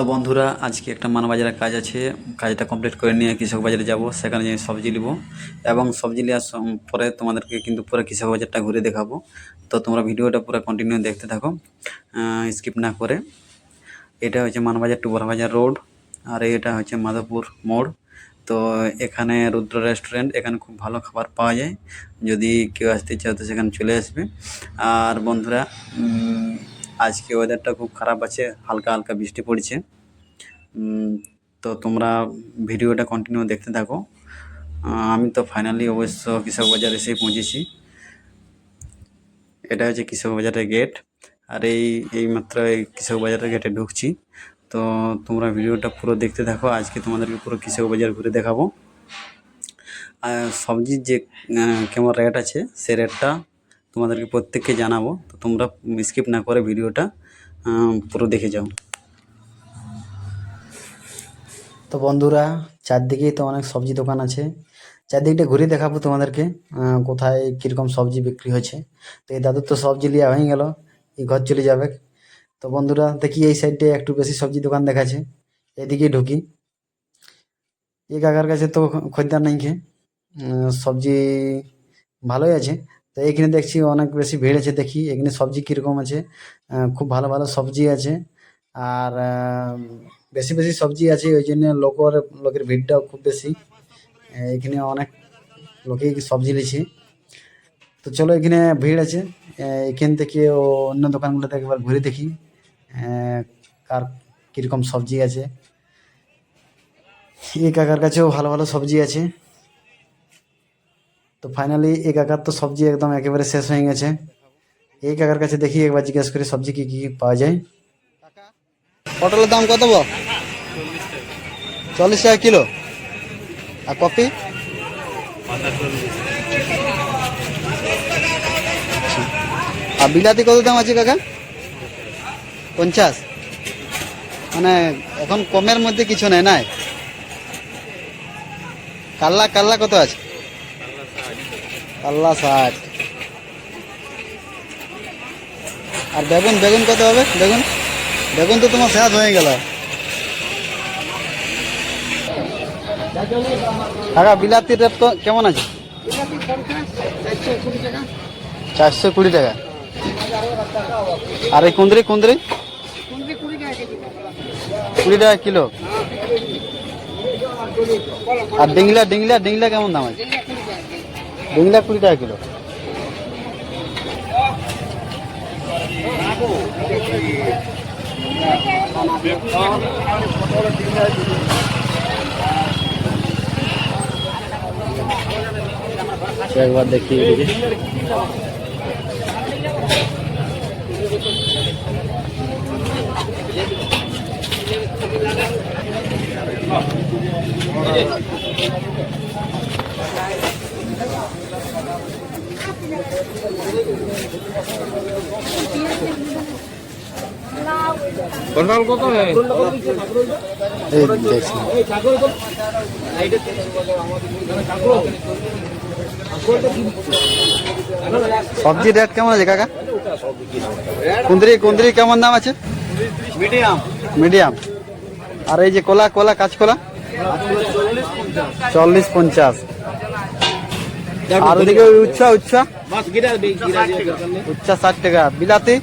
তো বন্ধুরা, আজকে একটা মানবাজারের কাজ আছে। কাজটা কমপ্লিট করে নিয়ে কৃষক বাজারে যাব। সেখানে যেয়ে সবজি নিব এবং সবজি নেওয়ার পরে তোমাদেরকে কিন্তু পুরো কৃষক বাজারটা ঘুরে দেখাবো। তো তোমরা ভিডিওটা পুরো কন্টিনিউ দেখতে থাকো স্কিপ না করে। এটা হচ্ছে মানবাজার টু বড়বাজার রোড, আর এটা হচ্ছে মাধবপুর মোড়। তো এখানে রুদ্র রেস্টুরেন্ট এখানে খুব ভালো খাবার পাওয়া যায়। যদি কেউ আসতে চাও তো সেখানে চলে আসবে। আর বন্ধুরা আজকে ওয়েদারটা খুব খারাপ আছে, হালকা হালকা বৃষ্টি পড়ছে। তো তোমরা ভিডিওটা কন্টিনিউ দেখতে থাকো। আমি তো ফাইনালি অবশ্য কৃষক বাজার এসেই পৌঁছেছি। এটা হচ্ছে কৃষক বাজারের গেট আর এই এই মাত্র এই কৃষক বাজারের গেটে ঢুকছি। তো তোমরা ভিডিওটা পুরো দেখতে থাকো, আজকে তোমাদেরকে পুরো কৃষক বাজার ঘুরে দেখাবো। সবজির যে কেমন রেট আছে, সে রেটটা তোমাদেরকে প্রত্যেককে জানাব। তো তোমরা স্কিপ না করে ভিডিওটা পুরো দেখে যাও। তো বন্ধুরা চারদিকেই তো অনেক সবজি দোকান আছে। চারদিকটা ঘুরে দেখাবো তোমাদেরকে কোথায় কীরকম সবজি বিক্রি হচ্ছে তো এই দাদুর তো সবজি লিয়া হয়ে গেল, এই ঘর চলে যাবে। তো বন্ধুরা, দেখি এই সাইডে একটু বেশি সবজি দোকান দেখাচ্ছে। এদিকে ঢুকি। এই কাকার কাছে তো খদ্দার নাই খেয়ে সবজি ভালোই আছে। তো এখানে দেখছি অনেক বেশি ভিড় আছে দেখি। এখানে সবজি কীরকম আছে? খুব ভালো ভালো সবজি আছে। আর বেশি বেশি সবজি আছে, ওই জন্য লোকের লোকের ভিড়টাও খুব বেশি। এখানে অনেক লোকেই সবজি নিচ্ছে তো চলো এখানে ভিড় আছে। এখান থেকে ও অন্য দোকানগুলোতে একবার ঘুরে দেখি কার কীরকম সবজি আছে। এই কাকার কাছেও ভালো ভালো সবজি আছে। তো ফাইনালি এই কাকার তো সবজি একদম একেবারে শেষ হয়ে গেছে। এই কাকার কাছে দেখি একবার জিজ্ঞেস করে সবজি কি কি পাওয়া যায়। পটলের দাম কত চল্লিশ টাকা কিলো। আর কপি? আর বিলাতি কত দাম আছে কাকা? পঞ্চাশ। মানে এখন কমের মধ্যে কিছু নেই নাই। কাল্লা কাল্লা কত আছে? কাল্লা ষাট আর বেগুন বেগুন কত হবে? বেগুন? বেগুন তো তোমার শেষ হয়ে গেল। কাকা বিলাতির রেট তো কেমন আছে? চারশো কুড়ি টাকা। আর এই কুঁদরি কুঁদরি? কুড়ি টাকা কিলো। আর ডিংলা ডিংলা ডিংলা কেমন দাম আছে? ডিংলা কুড়ি টাকা কিলো। একবার দেখি কন্ট্রোল কত সবজি রেট কেমন আছে কাকা? হ্যাঁ? কুন্দরি কুন্দরি কেমন দাম আছে? মিডিয়াম মিডিয়াম আর এই যে কলা কলা কাঁচকলা? চল্লিশ পঞ্চাশ। আর ওদিকে উচ্চা উচ্চা উচ্চা ষাট টাকা বিলাতি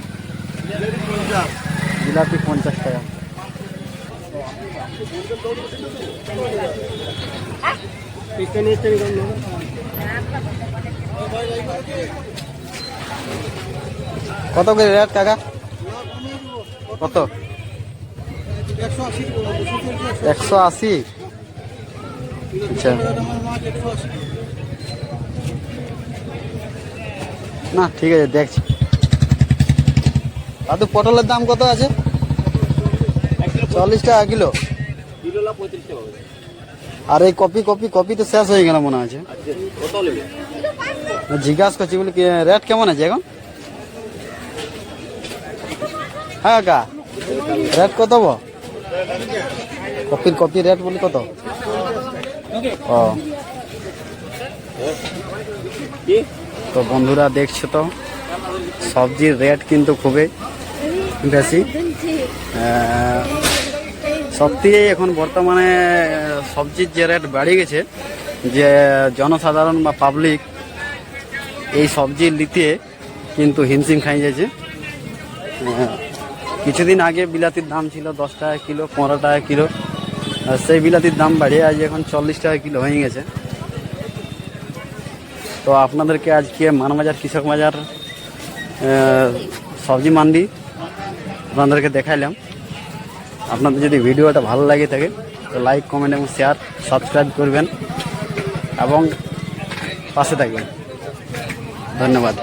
বিলাতি পঞ্চাশ টাকা কত করে রেট কাকা কত একশো আশি আচ্ছা না, ঠিক আছে, দেখছি। দাদু, পটলের দাম কত আছে? চল্লিশ টাকা কিলো। আর এই কপি কপি কপি তো শেষ হয়ে গেল মনে আছে জিজ্ঞাসা করছি, বলি রেট কেমন আছে এখন? হ্যাঁ কা। রেট কত কপির কপি রেট বলি কত? ও। তো বন্ধুরা দেখছ তো, সবজির রেট কিন্তু খুবই বেশি। সত্যি এখন বর্তমানে সবজির যে রেট বেড়ে গেছে, যে জনসাধারণ বা পাবলিক এই সবজি নিতে কিন্তু হিমশিম খাই যাচ্ছে। কিছুদিন আগে বিলাতির দাম ছিল দশ টাকা কিলো, পনেরো টাকা কিলো সেই বিলাতির দাম বাড়িয়ে আজ এখন চল্লিশ টাকা কিলো হয়ে গেছে। তো আপনাদেরকে আজকে মানবাজার কৃষক বাজার সবজি মান্ডি আপনাদেরকে দেখাইলাম। আপনাদের যদি ভিডিওটা ভালো লাগে থাকে, তো লাইক কমেন্ট এবং শেয়ার সাবস্ক্রাইব করবেন এবং পাশে থাকবেন। ধন্যবাদ।